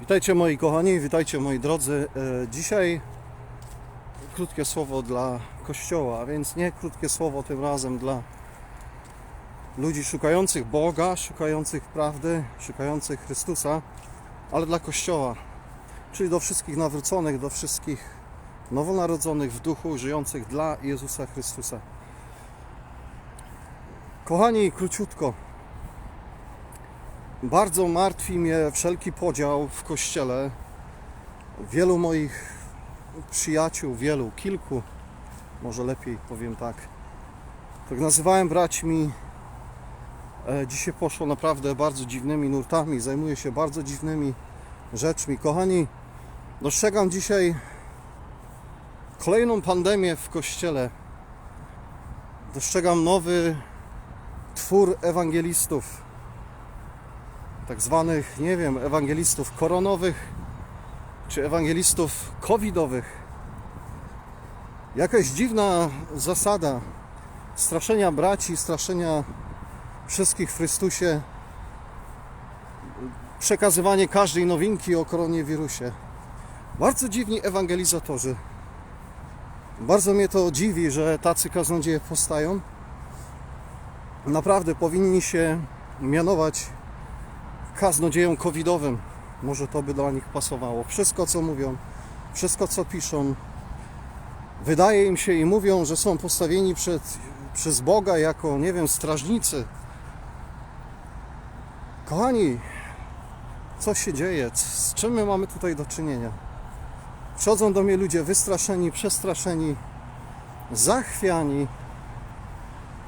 Witajcie moi kochani, witajcie moi drodzy. E, Dzisiaj krótkie słowo dla Kościoła, a więc nie krótkie słowo tym razem dla ludzi szukających Boga, szukających prawdy, szukających Chrystusa, ale dla Kościoła, czyli do wszystkich nawróconych, do wszystkich nowonarodzonych w duchu, żyjących dla Jezusa Chrystusa. Kochani, króciutko. Bardzo martwi mnie wszelki podział w kościele. Wielu moich przyjaciół, wielu, kilku, może lepiej powiem tak, tak nazywałem braćmi, e, dzisiaj poszło naprawdę bardzo dziwnymi nurtami, zajmuję się bardzo dziwnymi rzeczmi. Kochani, dostrzegam dzisiaj kolejną pandemię w kościele. Dostrzegam nowy twór ewangelistów tak zwanych, nie wiem, ewangelistów koronowych czy ewangelistów covidowych. Jakaś dziwna zasada straszenia braci, straszenia wszystkich w Chrystusie, przekazywanie każdej nowinki o koronawirusie. Bardzo dziwni ewangelizatorzy. Bardzo mnie to dziwi, że tacy kaznodzieje powstają. Naprawdę powinni się mianować kaznodzieją covidowym. Może to by dla nich pasowało. Wszystko co mówią, wszystko co piszą, wydaje im się i mówią, że są postawieni przed, przez Boga jako, nie wiem, strażnicy. Kochani, co się dzieje? Z czym my mamy tutaj do czynienia? Przychodzą do mnie ludzie wystraszeni, przestraszeni, zachwiani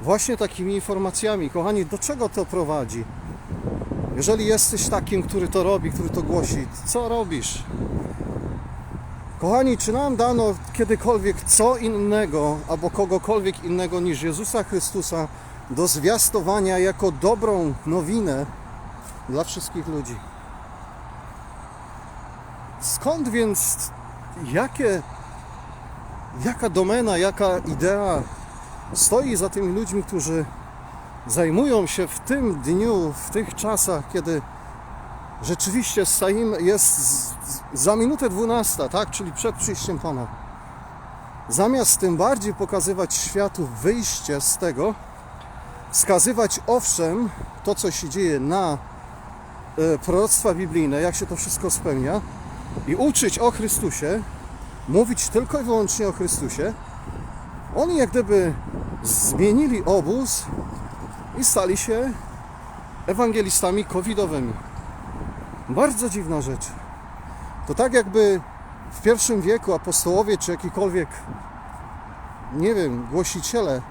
właśnie takimi informacjami. Kochani, do czego to prowadzi? Jeżeli jesteś takim, który to robi, który to głosi, co robisz? Kochani, czy nam dano kiedykolwiek co innego albo kogokolwiek innego niż Jezusa Chrystusa do zwiastowania jako dobrą nowinę dla wszystkich ludzi? Skąd więc, jakie, jaka domena, jaka idea stoi za tymi ludźmi, którzy zajmują się w tym dniu, w tych czasach, kiedy rzeczywiście stoimy, jest za minutę 12, tak, czyli przed przyjściem Pana. Zamiast tym bardziej pokazywać światu wyjście z tego, wskazywać owszem to, co się dzieje na e, proroctwa biblijne, jak się to wszystko spełnia i uczyć o Chrystusie, mówić tylko i wyłącznie o Chrystusie, oni jak gdyby zmienili obóz i stali się ewangelistami covidowymi. Bardzo dziwna rzecz. To tak jakby w pierwszym wieku apostołowie czy jakikolwiek, nie wiem, głosiciele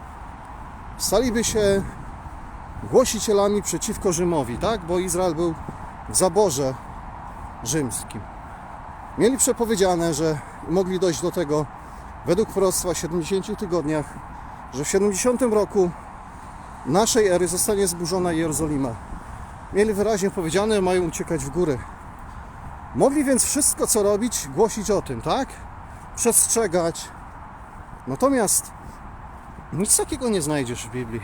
staliby się głosicielami przeciwko Rzymowi, tak? Bo Izrael był w zaborze rzymskim. Mieli przepowiedziane, że mogli dojść do tego według proroctwa w 70 tygodniach, że w 70 roku naszej ery zostanie zburzona Jerozolima. Mieli wyraźnie powiedziane, mają uciekać w góry. Mogli więc wszystko co robić, głosić o tym, tak? Przestrzegać. Natomiast nic takiego nie znajdziesz w Biblii.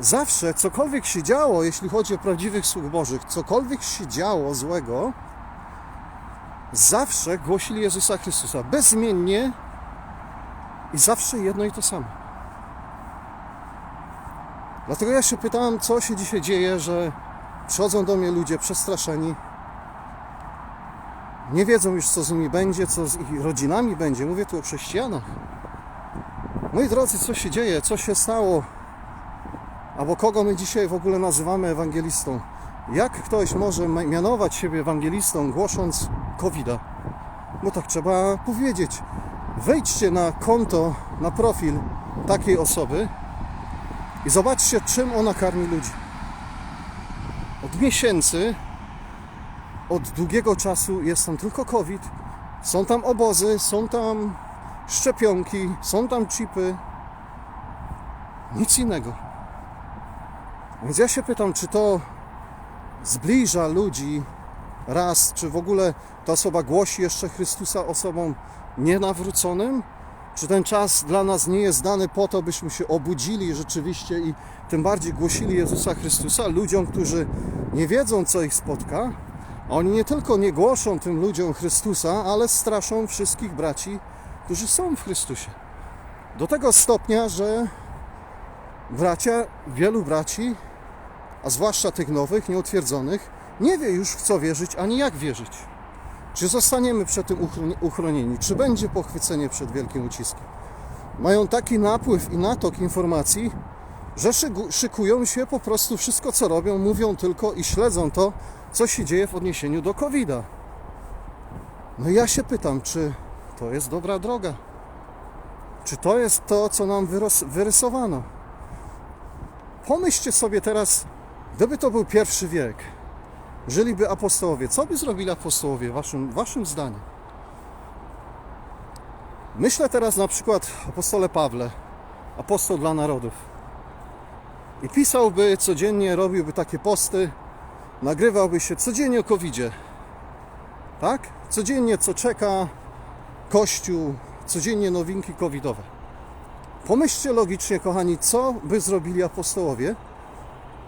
Zawsze, cokolwiek się działo, jeśli chodzi o prawdziwych sług Bożych, cokolwiek się działo złego, zawsze głosili Jezusa Chrystusa. Bezmiennie i zawsze jedno i to samo. Dlatego ja się pytałem, co się dzisiaj dzieje, że przychodzą do mnie ludzie przestraszeni. Nie wiedzą już, co z nimi będzie, co z ich rodzinami będzie. Mówię tu o chrześcijanach. Moi drodzy, co się dzieje? Co się stało? Albo kogo my dzisiaj w ogóle nazywamy ewangelistą? Jak ktoś może mianować siebie ewangelistą, głosząc covid -a? Bo tak trzeba powiedzieć. Wejdźcie na konto, na profil takiej osoby i zobaczcie, czym ona karmi ludzi. Od miesięcy, od długiego czasu jest tam tylko COVID. Są tam obozy, są tam szczepionki, są tam chipy. Nic innego. Więc ja się pytam, czy to zbliża ludzi raz, czy w ogóle ta osoba głosi jeszcze Chrystusa osobom nienawróconym? Czy ten czas dla nas nie jest dany po to, byśmy się obudzili rzeczywiście i tym bardziej głosili Jezusa Chrystusa ludziom, którzy nie wiedzą, co ich spotka, Oni nie tylko nie głoszą tym ludziom Chrystusa, ale straszą wszystkich braci, którzy są w Chrystusie. Do tego stopnia, że bracia, wielu braci, a zwłaszcza tych nowych, nieutwierdzonych, nie wie już w co wierzyć, ani jak wierzyć. Czy zostaniemy przed tym uchroni- uchronieni, czy będzie pochwycenie przed wielkim uciskiem. Mają taki napływ i natok informacji, że szykują się po prostu wszystko co robią, mówią tylko i śledzą to, co się dzieje w odniesieniu do COVID-a. No i ja się pytam, czy to jest dobra droga? Czy to jest to, co nam wyrysowano? Pomyślcie sobie teraz, gdyby to był pierwszy wiek, żyliby apostołowie, co by zrobili apostołowie, waszym, waszym zdaniem? Myślę teraz na przykład o apostole Pawle, apostoł dla narodów. I pisałby codziennie, robiłby takie posty, nagrywałby się codziennie o covidzie. Tak? Codziennie co czeka Kościół, codziennie nowinki covidowe. Pomyślcie logicznie, kochani, co by zrobili apostołowie.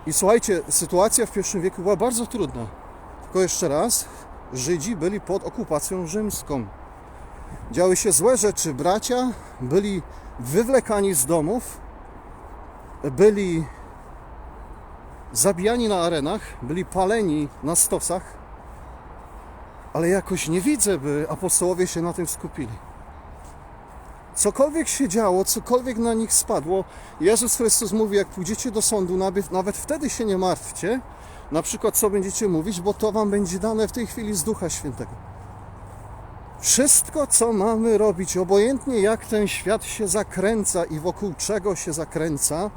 I słuchajcie, sytuacja w pierwszym wieku była bardzo trudna. Tylko jeszcze raz, Żydzi byli pod okupacją rzymską. Działy się złe rzeczy. Bracia byli wywlekani z domów, byli zabijani na arenach, byli paleni na stosach, ale jakoś nie widzę, by apostołowie się na tym skupili. Cokolwiek się działo, cokolwiek na nich spadło, Jezus Chrystus mówi, jak pójdziecie do sądu, nawet, wtedy się nie martwcie, na przykład co będziecie mówić, bo to wam będzie dane w tej chwili z Ducha Świętego. Wszystko, co mamy robić, obojętnie jak ten świat się zakręca i wokół czego się zakręca,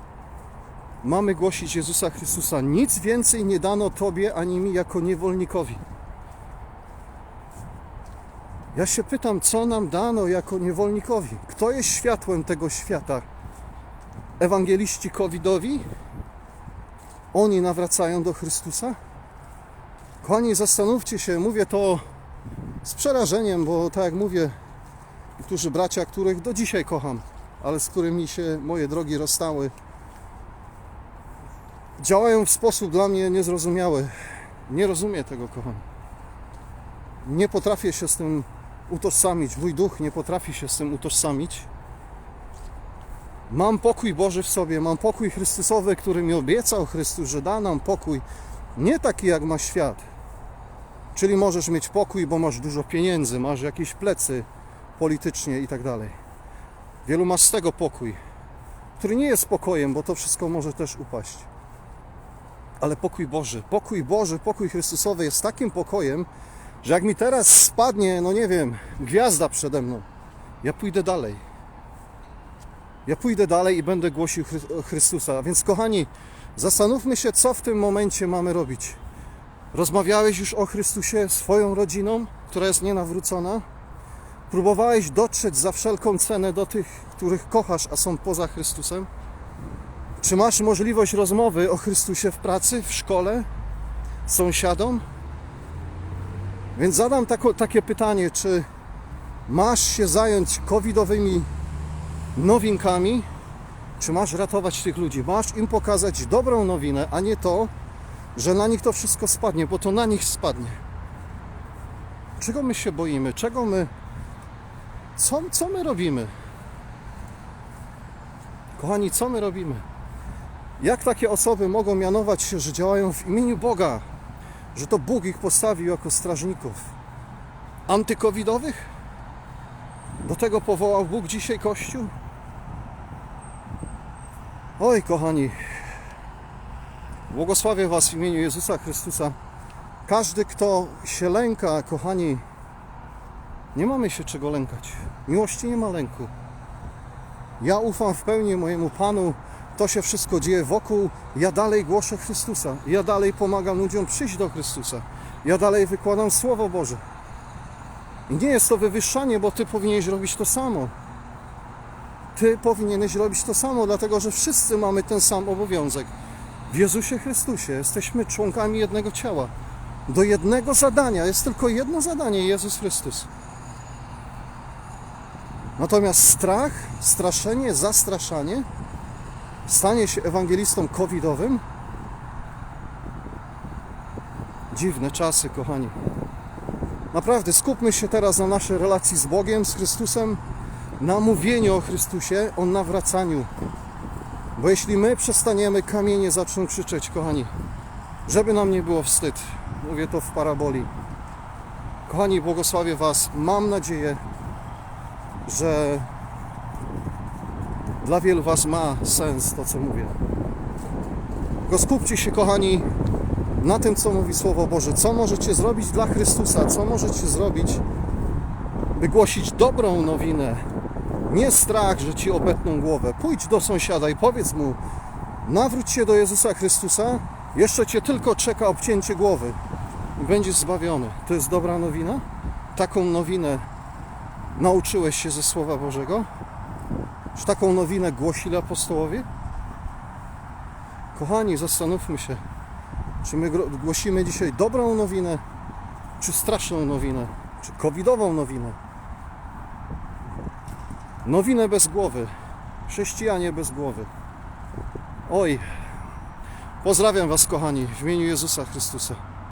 mamy głosić Jezusa Chrystusa. Nic więcej nie dano Tobie ani mi jako niewolnikowi. Ja się pytam, co nam dano jako niewolnikowi? Kto jest światłem tego świata? Ewangeliści covidowi? Oni nawracają do Chrystusa? Kochani, zastanówcie się, mówię to z przerażeniem, bo tak jak mówię, niektórzy bracia, których do dzisiaj kocham, ale z którymi się moje drogi rozstały, działają w sposób dla mnie niezrozumiały. Nie rozumiem tego, kochani. Nie potrafię się z tym utożsamić. Mój duch nie potrafi się z tym utożsamić. Mam pokój Boży w sobie, mam pokój Chrystusowy, który mi obiecał Chrystus, że da nam pokój nie taki jak ma świat. Czyli możesz mieć pokój, bo masz dużo pieniędzy, masz jakieś plecy politycznie i tak dalej. Wielu masz z tego pokój, który nie jest pokojem, bo to wszystko może też upaść. Ale pokój Boży, pokój Boży, pokój Chrystusowy jest takim pokojem, że jak mi teraz spadnie, no nie wiem, gwiazda przede mną, ja pójdę dalej. Ja pójdę dalej i będę głosił Chry- Chrystusa. Więc kochani, zastanówmy się, co w tym momencie mamy robić. Rozmawiałeś już o Chrystusie swoją rodziną, która jest nienawrócona? Próbowałeś dotrzeć za wszelką cenę do tych, których kochasz, a są poza Chrystusem? Czy masz możliwość rozmowy o Chrystusie w pracy, w szkole, sąsiadom? Więc zadam tako, takie pytanie, czy masz się zająć covidowymi nowinkami, czy masz ratować tych ludzi? Masz im pokazać dobrą nowinę, a nie to, że na nich to wszystko spadnie, bo to na nich spadnie. Czego my się boimy? Czego my. Co, co my robimy? Kochani, co my robimy? Jak takie osoby mogą mianować się, że działają w imieniu Boga? Że to Bóg ich postawił jako strażników? Antykowidowych? Do tego powołał Bóg dzisiaj Kościół? Oj, kochani, Błogosławię Was w imieniu Jezusa Chrystusa. Każdy, kto się lęka, kochani, nie mamy się czego lękać. Miłości nie ma lęku. Ja ufam w pełni mojemu Panu. To się wszystko dzieje wokół. Ja dalej głoszę Chrystusa. Ja dalej pomagam ludziom przyjść do Chrystusa. Ja dalej wykładam Słowo Boże. I nie jest to wywyższanie, bo Ty powinieneś robić to samo. Ty powinieneś robić to samo, dlatego że wszyscy mamy ten sam obowiązek. W Jezusie Chrystusie jesteśmy członkami jednego ciała. Do jednego zadania jest tylko jedno zadanie Jezus Chrystus. Natomiast strach, straszenie, zastraszanie stanie się ewangelistą covidowym Dziwne czasy, kochani. Naprawdę, skupmy się teraz na naszej relacji z Bogiem, z Chrystusem, na mówieniu o Chrystusie, o nawracaniu. Bo jeśli my przestaniemy, kamienie zaczną krzyczeć, kochani. Żeby nam nie było wstyd. Mówię to w paraboli. Kochani, błogosławię Was. Mam nadzieję, że dla wielu Was ma sens to, co mówię. Tylko skupcie się, kochani, na tym, co mówi Słowo Boże. Co możecie zrobić dla Chrystusa? Co możecie zrobić, by głosić dobrą nowinę? Nie strach, że Ci obetną głowę. Pójdź do sąsiada i powiedz mu, nawróć się do Jezusa Chrystusa, jeszcze Cię tylko czeka obcięcie głowy i będziesz zbawiony. To jest dobra nowina? Taką nowinę nauczyłeś się ze Słowa Bożego? Czy taką nowinę głosili apostołowie? Kochani, zastanówmy się, czy my głosimy dzisiaj dobrą nowinę, czy straszną nowinę, czy covidową nowinę. Nowinę bez głowy, chrześcijanie bez głowy. Oj, pozdrawiam Was, kochani, w imieniu Jezusa Chrystusa.